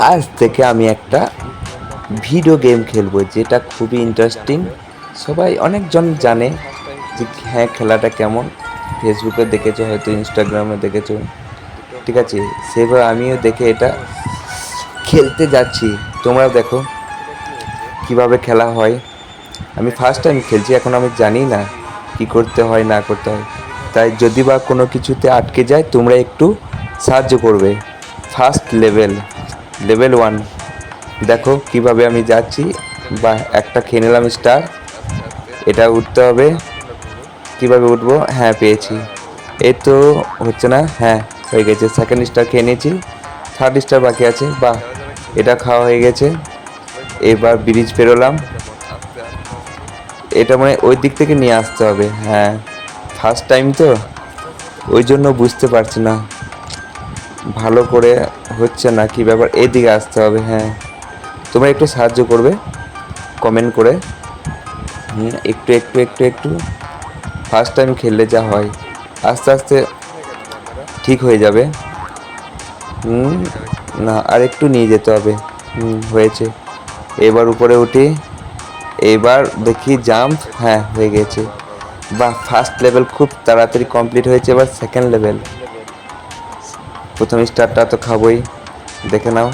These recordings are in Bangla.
আজ থেকে আমি একটা ভিডিও গেম খেলব, যেটা খুবই ইন্টারেস্টিং সবাই, অনেকজন জানে যে হ্যাঁ খেলাটা কেমন। ফেসবুকে দেখেছ, হয়তো ইনস্টাগ্রামে দেখেছ। ঠিক আছে, সেভাবে আমিও দেখে এটা খেলতে যাচ্ছি। তোমরাও দেখো কীভাবে খেলা হয়। আমি ফার্স্ট টাইম খেলছি, এখন আমি জানি না কি করতে হয়, না করতে হয়। তাই যদি বা কোনো কিছুতে আটকে যায়, তোমরা একটু সাহায্য করবে। First level level one. দেখো কীভাবে আমি যাচ্ছি, বা একটা খেয়ে নিলাম স্টার। এটা উঠতে হবে। কীভাবে উঠবো? হ্যাঁ পেয়েছি। এই তো হচ্ছে না? হ্যাঁ হয়ে গেছে। সেকেন্ড স্টার খেয়ে নিয়েছি। থার্ড স্টার বাকি আছে। বাহ, এটা খাওয়া হয়ে গেছে। এবার ব্রিজ পেরোলাম। এটা মানে ওই দিক থেকে নিয়ে আসতে হবে। হ্যাঁ ফার্স্ট টাইম তো? ওই জন্য বুঝতে পারছি না। ভালো করে হচ্ছে না কি ব্যাপার? এদিকে আসতে হবে হ্যাঁ। তোমরা একটু সাহায্য করবে কমেন্ট করে। হুম, একটু একটু একটু একটু। ফার্স্ট টাইম খেললে যা হয় আস্তে আস্তে ঠিক হয়ে যাবে। হুম না আর একটু নিয়ে যেতে হবে। হুম হয়েছে। এবার উপরে উঠি। এবার দেখি জাম্প হ্যাঁ হয়ে গেছে। বা ফার্স্ট লেভেল খুব তাড়াতাড়ি কমপ্লিট হয়েছে এবার সেকেন্ড লেভেল প্রথম স্টারটা তো খাবই। দেখে নাও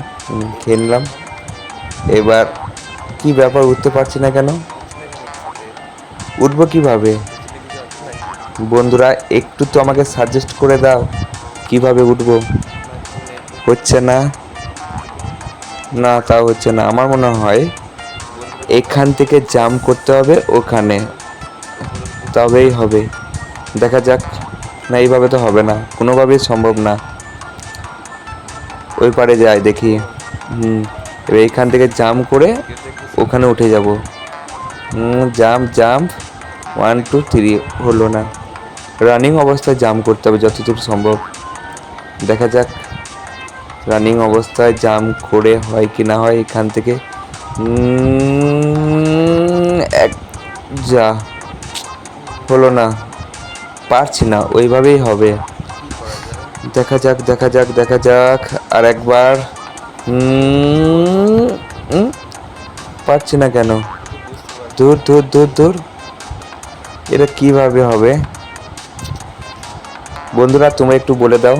খেয়ে নিলাম। এবার কি ব্যাপার উঠতে পারছি না কেন? উঠবো কীভাবে? বন্ধুরা, একটু তো আমাকে সাজেস্ট করে দাও, কীভাবে উঠবো? হচ্ছে না? না, তাও হচ্ছে না। আমার মনে হয় এখান থেকে জাম করতে হবে ওখানে। তবেই হবে। দেখা যাক। না, এইভাবে তো হবে না। কোনোভাবেই সম্ভব না। ওই পারে যাই, দেখি। হুম, এবার এইখান থেকে জাম করে ওখানে উঠে যাব। জাম জাম ওয়ান টু থ্রি হলো না। রানিং অবস্থায় জাম করতে হবে যতদূর সম্ভব। দেখা যাক রানিং অবস্থায় জাম করে হয় কি না হয় এখান থেকে। এক, যা, হলো না। পারছি না, ওইভাবেই হবে। দেখা যাক দেখা যাক দেখা যাক। আর একবার পারছি না কেন? দূর দূর দূর দূর। এটা কীভাবে হবে? বন্ধুরা তোমরা একটু বলে দাও,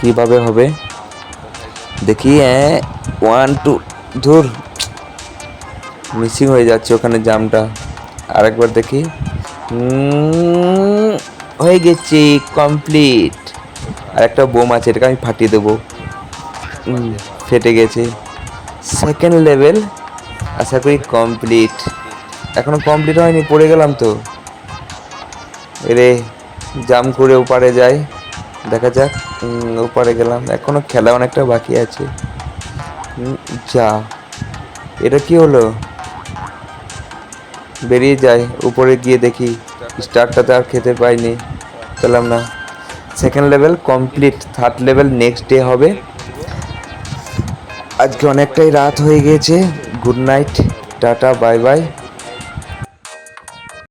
কীভাবে হবে? দেখি হ্যাঁ ওয়ান টু ধুর মিসিং হয়ে যাচ্ছে ওখানে জামটা। আরেকবার দেখি। হয়ে গেছে কমপ্লিট আর একটা বোম আছে, এটাকে আমি ফাটিয়ে দেবো। ফেটে গেছে। সেকেন্ড লেভেল আশা করি কমপ্লিট এখনও কমপ্লিট হয়নি পড়ে গেলাম তো। এরে জাম করে ওপারে যাই। দেখা যাক ওপারে গেলাম। এখনও খেলা অনেকটা বাকি আছে। যা। এটা কি হলো? বেরিয়ে যাই উপরে গিয়ে দেখি। স্টারটা তো আর খেতে পাইনি। পেলাম না। Second level complete third level next day হবে। আজকে অনেকটাই রাত হয়ে গিয়েছে। Good night tata bye bye